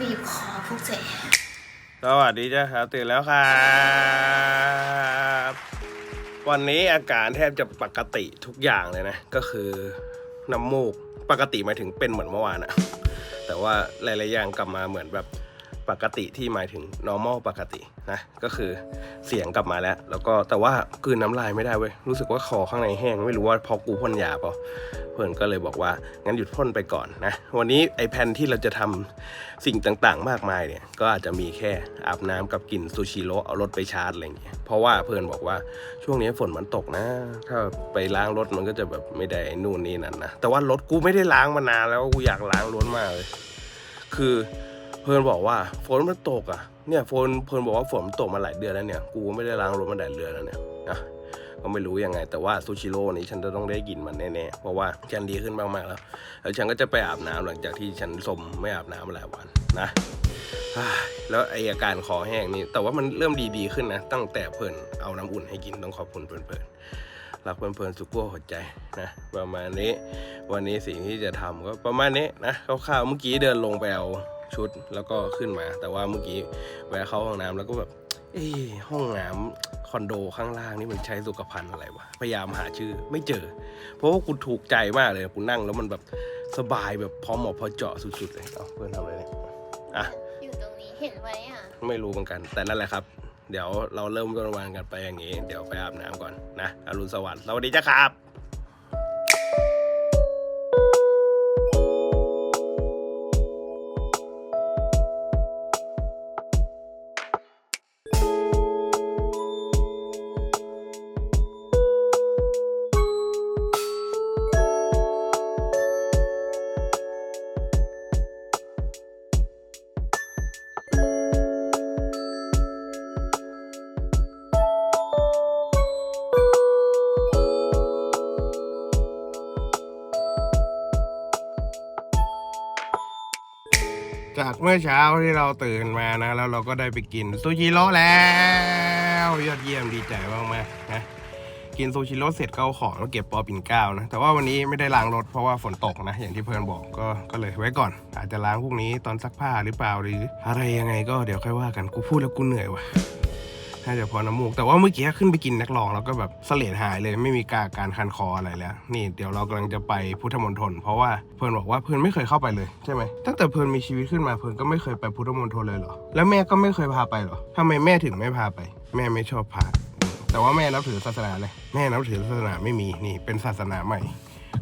บีบคอพวกเจ๊สวัสดีจ้าครับตื่นแล้วครับวันนี้อาการแทบจะปกติทุกอย่างเลยนะ ก็คือน้ำมูกปกติหมายถึงเป็นเหมือนเมื่อวานอะแต่ว่าหลายๆอย่างกลับมาเหมือนแบบ ปกติที่หมายถึง normal ปกตินะก็คือเสียงกลับมาแล้ว แล้วก็แต่ว่ากืนน้ำลายไม่ได้เว้ยรู้สึกว่าคอข้างในแห้งไม่รู้ว่าพอกูพ่นยาเปล่าเพื่อนก็เลยบอกว่างั้นหยุดพ่นไปก่อนนะวันนี้ไอแพนที่เราจะทำสิ่งต่างๆ มากมายเนี่ยก็อาจจะมีแค่อาบน้ำกับกินซูชิโร่เอารถไปชาร์จอะไรอย่างเงี้ยเพราะว่าเพื่อนบอกว่าช่วงนี้ฝนมันตกนะ ถ้าไปล้างรถมันก็จะแบบไม่ได้นู่นนี่นั่นนะแต่ว่ารถกูไม่ได้ล้างมานานแล้วกูอยากล้างรถมากเลยคือ เพื่อนบอกว่าฝนมันตกอะเนี่ยฝนเพื่อนบอกว่าฝนมันตกมาหลายเดือนแล้วเนี่ยกูไม่ได้ล้างรถมาหลายเดือนแล้วเนี่ยนะก็ไม่รู้ยังไง แต่ว่าซูชิโร่นี้ฉันจะต้องได้กินมันแน่ๆเพราะว่าฉันดีขึ้นมากๆแล้วแล้วฉันก็จะไปอาบน้ำหลังจากที่ฉันสมไม่อาบน้ำมาหลายวันนะแล้วไออาการคอแห้งนี่แต่ว่ามันเริ่มดีๆขึ้นนะ ตั้งแต่เพื่อนเอาน้ำอุ่นให้กินต้องขอบคุณเพื่อนๆรักเพื่อนๆสุกั้วหัวใจนะประมาณนี้ วันนี้สิ่งที่จะทำก็ประมาณนี้นะคร่าวๆเมื่อกี้เดินลงไปเอา ชุดแล้วก็ขึ้นมา แต่ว่าเมื่อกี้แวะเข้าห้องน้ำแล้วก็แบบเอ้ห้องน้ำคอนโดข้างล่างนี่มันใช้สุขภัณฑ์อะไรวะ พยายามหาชื่อไม่เจอ เพราะว่ากูถูกใจมากเลยกูนั่งแล้วมันแบบสบายแบบพอเหมาะพอเจาะสุดๆเลยเอาเพื่อนทำอะไรเนี่ยอะอยู่ตรงนี้เห็นไหมอะ ไม่รู้เหมือนกัน แต่นั่นแหละครับ เดี๋ยวเราเริ่มต้นวันกันไปอย่างนี้ เดี๋ยวไปอาบน้ำก่อนนะอรุณสวัสดิ์สวัสดีจ้าครับ จากเมื่อเช้าที่เราตื่นมานะ แล้วเราก็ได้ไปกินซูชิโร่แล้วยอดเยี่ยมดีใจมากมากนะกินซูชิโร่เสร็จก็เอาของแล้วเก็บปอปิ่นเก้านะ แต่ว่าวันนี้ไม่ได้ล้างรถเพราะว่าฝนตกนะ อย่างที่เพื่อนบอกก็ก็เลยไว้ก่อน อาจจะล้างพรุ่งนี้ตอนซักผ้าหรือเปล่าหรือ อะไรยังไงก็เดี๋ยวค่อยว่ากันกูพูดแล้วกูเหนื่อยว่ะ น่าจะพอน้ำมูก แต่ว่าเมื่อกี้ขึ้นไปกินนักลองแล้วก็แบบเสลดหายเลยไม่มีการการคันคออะไรแล้ว นี่เดี๋ยวเรากำลังจะไปพุทธมณฑลเพราะว่าเพื่อนบอกว่าเพื่อนไม่เคยเข้าไปเลยใช่ไหมตั้งแต่เพื่อนมีชีวิตขึ้นมาเพื่อนก็ไม่เคยไปพุทธมณฑลเลยเหรอแล้วแม่ก็ไม่เคยพาไปเหรอทำไมแม่ถึงไม่พาไป แม่ไม่ชอบพาแต่ว่าแม่นับถือศาสนาเลยแม่นับถือศาสนาไม่มีนี่เป็นศาสนาใหม่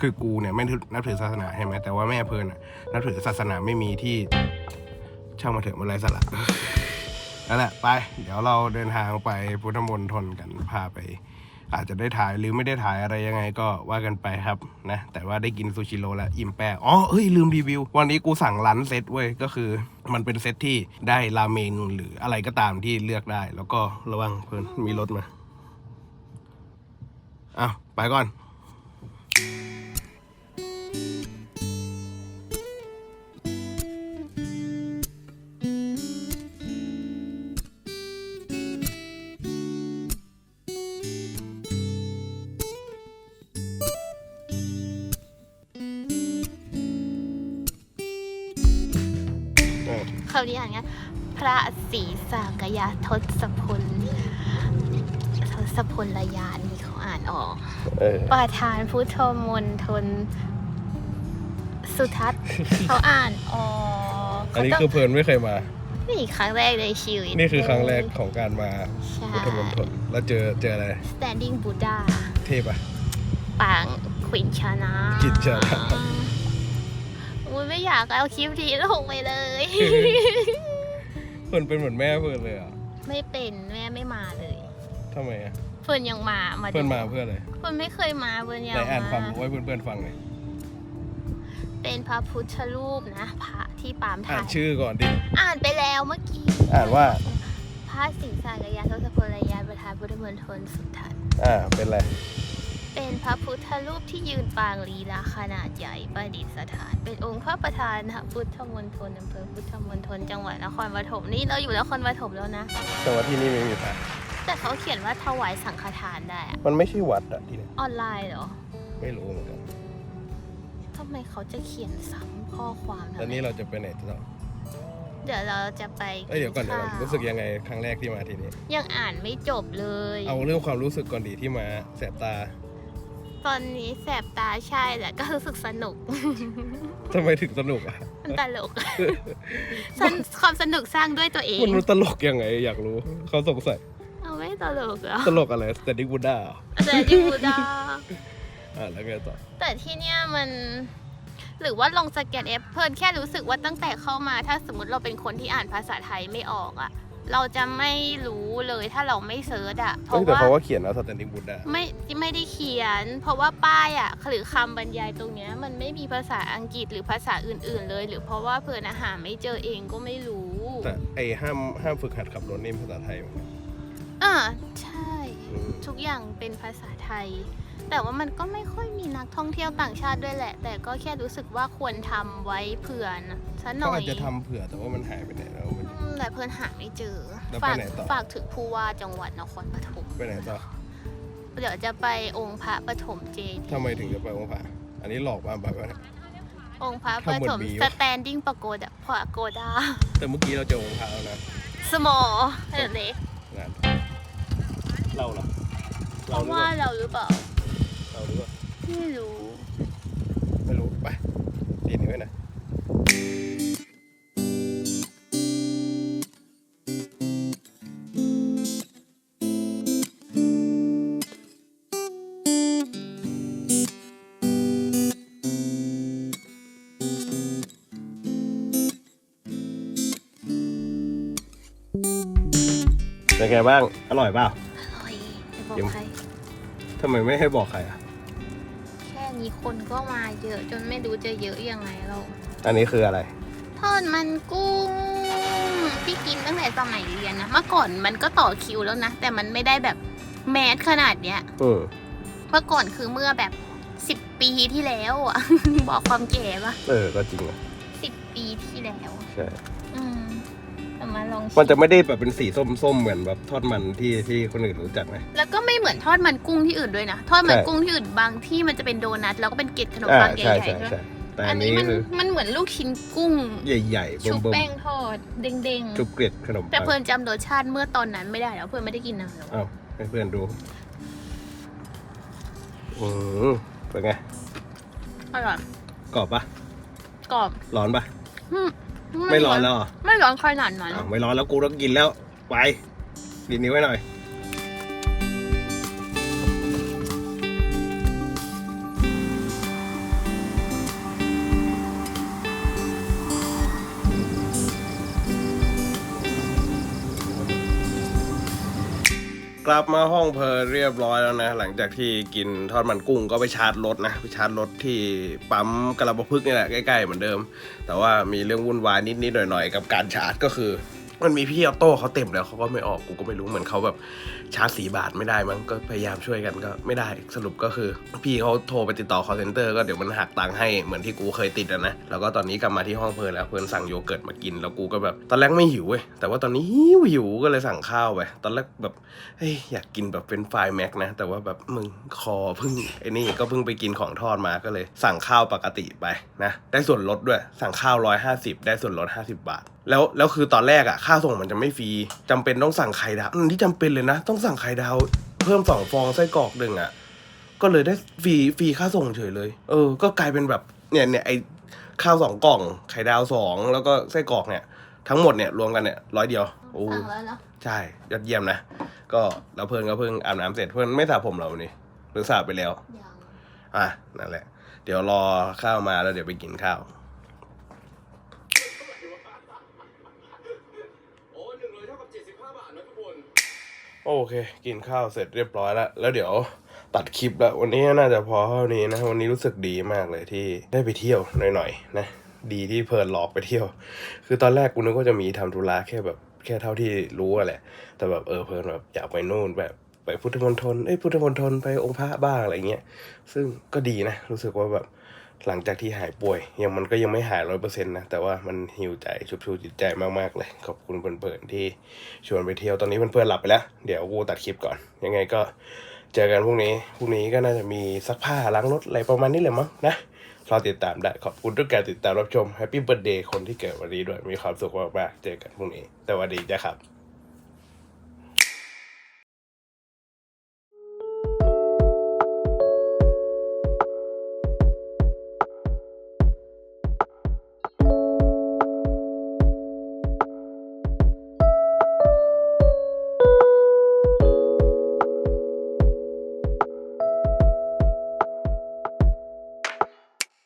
คือกูเนี่ยไม่นับถือศาสนาใช่ไหมแต่ว่าแม่เพื่อนน่ะนับถือศาสนาไม่มีที่ช่างมาเถอะมันไรสาระ นั่นแหละไป เดี๋ยวเราเดินทางไปพุทธมณฑลกันพาไป อาจจะได้ถ่ายหรือไม่ได้ถ่ายอะไรยังไงก็ว่ากันไปครับนะ แต่ว่าได้กินซูชิโร่แล้วอิ่มแปะอ๋อเอ้ยลืมรีวิว วันนี้กูสั่งร้านเซตเว้ยก็คือ มันเป็นเซตที่ได้ราเมงหรืออะไรก็ตามที่เลือกได้ แล้วก็ระวังเพื่อนมีรถมาอ้าวไปก่อน เขาเรียกอย่างเงี้ยพระศรีสากยะทศพลทศพลยานนี่เขาอ่านออก เออประธานพุทธมณฑลสุทัศน์ เขาอ่านออกอันนี้คือเพลินไม่เคยมา นี่ครั้งแรกในชีวิตนี่คือครั้งแรกของการมาใช่ พุทธมณฑลแล้วเจอเจออะไร standing Buddha เทพอะปางขวินชนะ ขวินชนะ อุ้ยไม่อยากเอาคลิปนี้ลงไปเลยเพื่อนเป็นเหมือนแม่เพื่อนเลยอะไม่เป็นแม่ไม่มาเลยทำไมอะเพื่อนยังมามาดูเพื่อนมาเพื่ออะไรเพื่อนไม่เคยมาเพื่อนยังไหนอ่านความมารู้ให้เพื่อนๆฟังหน่อยเป็นพระพุทธรูปนะพระที่ปามอ่าถ่านยชื่อก่อนดิ อ่านไปแล้วเมื่อกี้อ่านว่า พระศรีสากยะทศพลยานประธานพุทธมณฑลสุทัศน์อ่าเป็นไร เป็นพระพุทธรูปที่ยืนปางลีลาขนาดใหญ่ประดิษฐาน เป็นองค์พระประธานนะพุทธมณฑลอำเภอพุทธมณฑลจังหวัดนครปฐมนี่เราอยู่นครปฐมแล้วนะ แต่ว่าที่นี่ไม่มีพระแต่เขาเขียนว่าถวายสังฆทานได้อะมันไม่ใช่วัดอะที่นี่ออนไลน์เหรอไม่รู้เหมือนกันทำไมเขาจะเขียนซ้ำข้อความทำแล้วไมนี่เราจะไปไหนต่อเดี๋ยวเราจะไปเอ้ยเดี๋ยวก่อนเดี๋ยวก่อนข้ารู้สึกยังไงครั้งแรกที่มาที่นี่ยังอ่านไม่จบเลย เอาเรื่องความรู้สึกก่อนดีที่มาแสบตา ตอนนี้แสบตาใช่แหละก็รู้สึกสนุก ทำไมถึงสนุกอะ มันตลกสนความสนุกสร้างด้วยตัวเอง มันมันตลกยังไงอยากรู้ เขาสงสัย เอาไม่ตลกเหรอตลกอะไรแต่ดิกบูด้าเหรอแต่ที่บูดาอ่าแล้วไงต่อ แต่ที่เนี่ยมัน หรือว่าลงสแกนแอปเพิ่นแค่รู้สึกว่าตั้งแต่เข้ามา ถ้าสมมติเราเป็นคนที่อ่านภาษาไทยไม่ออกอะ่ะ เราจะไม่รู้เลยถ้าเราไม่เซิร์ชอะ่ะเพเอ้ยราะแต่ว่าเขาว่าเขียนเอาสแตนดิ้งบูด้าไม่ไม่ได้เขียน เพราะว่าป้ายอะ่ะหรือคำบรรยายตรงเนี้ยมันไม่มีภาษาอังกฤษหรือภาษาอื่น ๆ เลย หรือเพราะว่าเพิ่นอาหารไม่เจอเองก็ไม่รู้ แต่ไอ้ห้ามห้ามฝึกหัดขับรถนี่ภาษาไทยเหมือนกันอ่าใช่อืมทุกอย่างเป็นภาษาไทย แต่ว่ามันก็ไม่ค่อยมีนักท่องเที่ยวต่างชาติด้วยแหละ แต่ก็แค่รู้สึกว่าควรทำไว้เผื่อนะซะหเขาน่อยอาจจะทำเผื่อแต่ว่ามันหายไปไหนแล้ว ไม่รู้อืมแต่เพื่อนหาไม่เจอ แล้วไปฝากไหนต่อ ฝากถึงผู้ว่าจังหวัดนครปฐม ไปไหนต่อเดี๋ยวจะไปองค์พระปฐมเจดีย์ทำไมถึงจะไปองค์พระอันนี้หลอกมาแบบว่า องค์พระปทำเหมืฐอนมมีสวะแตนดิ้งปโกดพอโกดา แต่เมื่อกี้เราเจอองค์พระแล้วนะสมอเห็นเลยงานเราเหรอเพเราราะหรือเปว่าล่าเราหรือเปล่าเราหรือเปล่าไม่รู้ ไม่รู้ไปดีนี้ไว้หน่อ เป็นไงบ้าง อร่อยเปล่า อร่อยจะบอกเดี๋ยวใคร ทำไมไม่ให้บอกใครอะ แค่นี้คนก็มาเยอะจนไม่รู้จะเยอะยังไงเราอันนี้คืออะไร ทอดมันกุ้งพี่กินตั้งแต่สมัยเรียนนะ เมื่อก่อนมันก็ต่อคิวแล้วนะ แต่มันไม่ได้แบบแมสขนาดเนี้ย อืมเมื่อก่อนคือเมื่อแบบสิบปีที่แล้วอะบอกความแก่ปะเออ ก็จริงอะสิบปีที่แล้ว ใช่อื มเอามาลองชิมันจะไม่ได้แบบเป็นสีส้มๆเหมือนแบบทอดมันที่ที่คนอื่นรู้จักไหมแล้วก็ไม่เหมือนทอดมันกุ้งที่อื่นด้วยนะ ทอดมันใช่กุ้งที่อื่นบางที่มันจะเป็นโดนัทแล้วก็เป็นเกล็ดขนมอ่าปังใหใช่ญ่ๆใช่ใช่ไหมใช่แต่อัอันนนี้นี้มันคือมันเหมือนลูกชิ้นกุ้ง ใหญ่ๆชุบเบิ่มแป้งทอดเด้งๆจุบเกล็ดขนมๆแต่ปังเพื่อนจำรสชาติเมื่อตอนนั้นไม่ได้แล้วเพื่อนไม่ได้กินนานแล้ว เอ้าให้เพื่อนดูอืมเป็นไงอร่อยกรอบปะกรอบ ร้อนปะอืม ไม่ร้อนแล้วเหรอไม่ร้อนขนาดนั้น อ้าวไม่ร้อนแล้วกูต้องกินแล้ว ไปดีนิ้วไว้หน่อย ลับมาห้องเพลเรียบร้อยแล้วนะ หลังจากที่กินทอดมันกุ้งก็ไปชาร์จรถนะ ไปชาร์จรถที่ปั๊มกระบะพึกนี่แหละใกล้ๆเหมือนเดิม แต่ว่ามีเรื่องวุ่นวายนิดๆหน่อยๆ กับการชาร์จก็คือ มันมีพี่ออโต้เขาเต็มแล้วเขาก็ไม่ออกกูก็ไม่รู้เหมือนเขาแบบชาร์จสีบาทไม่ได้มั้งก็พยายามช่วยกันก็ไม่ได้สรุปก็คือ พี่เขาโทรไปติดต่อ call center ก็เดี๋ยวมันหักตังค์ให้เหมือนที่กูเคยติดอะนะแล้วก็ตอนนี้กลับมาที่ห้องเพลินแล้วเพลินสั่งโยเกิร์ตมากินแล้วกูก็แบบตอนแรกไม่หิวเว้ยแต่ว่าตอนนี้หิวหิวก็เลยสั่งข้าวไปตอนแรกแบบเฮ้ยอยากกินแบบเป็นไฟแม็กนะแต่ว่าแบบมึงคอเพิ่งไอ้นี่ก็เพิ่งไปกินของทอดมาก็เลย สั่งข้าวปกติไปนะได้ส่วนลดด้วยสั่งข้าวร้อยห้าสิบได้ส่วนลดห้าสิบบาทแล้วแล้วคือตอนแรกอะค่าส่งมันจะไม่ฟรีจำเป็นต้องสั่งไข่ดาวอืมที่จำเป็นเลยนะ ต้องสั่งไข่ดาวเพิ่มสองฟองไส้กรอกหนึ่งอะก็เลยได้ฟรีฟรีค่าส่งเฉยเลย เออ ก็กลายเป็นแบบเนี่ยเนี่ยไอข้าวสองกล่อง ไข่ดาวสองแล้วก็ไส้กรอกเนี่ย ทั้งหมดเนี่ยรวมกันเนี่ยร้อยเดียวโอ้สั่งแล้วเนาะใช่ยอดเยี่ยมนะก็แล้วเพื่อนก็เพิ่งอาบน้ำเสร็จเพื่อนไม่สระผมเรานี่หรือสระไปแล้วยังอะนั่นแหละ เดี๋ยวรอข้าวมาแล้วเดี๋ยวไปกินข้าว โอ้หนึ่งร้อยเท่ากับเจ็ดสิบห้าบาทนะทุกคน โอเค กินข้าวเสร็จเรียบร้อยแล้ว แล้วเดี๋ยวตัดคลิปแล้ว วันนี้น่าจะพอเท่านี้นะ วันนี้รู้สึกดีมากเลยที่ได้ไปเที่ยวหน่อยๆนะ ดีที่เพลินหลอกไปเที่ยว คือตอนแรกกูนึกว่าจะมีทำธุระแค่แบบแค่เท่าที่รู้อะแหละ แต่แบบเออเพลินแบบอยากไปนู่นแบบไปพุทธมณฑลเอ้ยพุทธมณฑลไปองค์พระบ้างอะไรเงี้ย ซึ่งก็ดีนะ รู้สึกว่าแบบ หลังจากที่หายป่วย ยังมันก็ยังไม่หายร้อยเปอร์เซ็นต์นะ แต่ว่ามันฮิวใจชุบชูจิตใจมากๆเลย ขอบคุณเพื่อนๆที่ชวนไปเที่ยวตอนนี้เพื่อนๆหลับไปแล้ว เดี๋ยวกูตัดคลิปก่อน ยังไงก็เจอกันพรุ่งนี้พรุ่งนี้ก็น่าจะมีซักผ้าล้างรถอะไรประมาณนี้เลยมั้งนะรอติดตามได้ขอบคุณทุกการติดตามรับชมแฮปปี้เบิร์ดเดย์คนที่เกิดวันนี้ด้วยมีความสุขมากๆเจอกันพรุ่งนี้ แต่วันดีจ้ะครับ